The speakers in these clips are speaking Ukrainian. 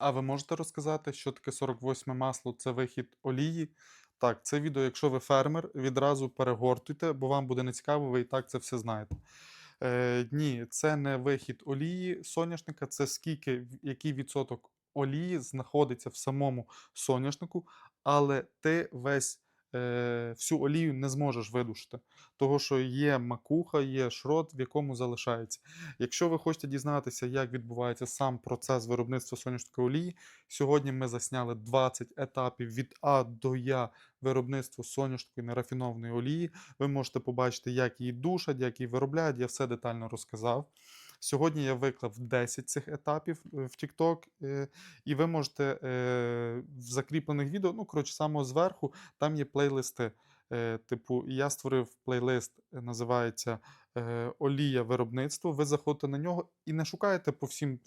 А ви можете розказати, що таке 48 масло це вихід олії? Так, це відео, якщо ви фермер, відразу перегортуйте, бо вам буде нецікаво, ви і так це все знаєте. Е, ні, це не вихід олії соняшника, це скільки, який відсоток олії знаходиться в самому соняшнику, але ти весь всю олію не зможеш видушити, того що є макуха, є шрот, в якому залишається. Якщо ви хочете дізнатися, як відбувається сам процес виробництва соняшникової олії, сьогодні ми засняли 20 етапів від А до Я виробництва соняшникової нерафінованої олії. Ви можете побачити, як її душать, як її виробляють. Я все детально розказав. Сьогодні я виклав 10 цих етапів е, в TikTok, е, і ви можете е, в закріплених відео, ну коротше, саме зверху, там є плейлисти. Е, Типу, я створив плейлист, е, називається е, Олія виробництво. Ви заходите на нього і не шукаєте по всім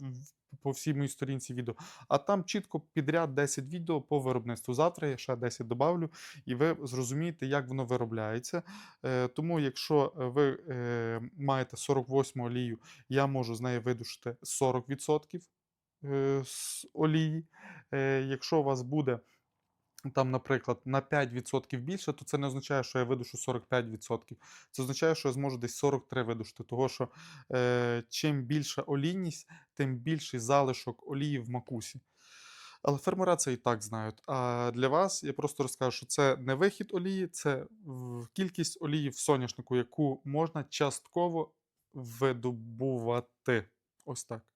по всій моїй сторінці відео, а там чітко підряд 10 відео по виробництву. Завтра я ще 10 добавлю, і ви зрозумієте, як воно виробляється. Тому, якщо ви маєте 48 олію, я можу з неї видушити 40% е, з олії. Якщо у вас буде там, наприклад, на 5% більше, то це не означає, що я видушу 45%. Це означає, що я зможу десь 43 видушити. Того що е, чим більша олійність, тим більший залишок олії в макусі. Але фермера це і так знають. А для вас я просто розкажу, що це не вихід олії, це кількість олії в соняшнику, яку можна частково видобувати. Ось так.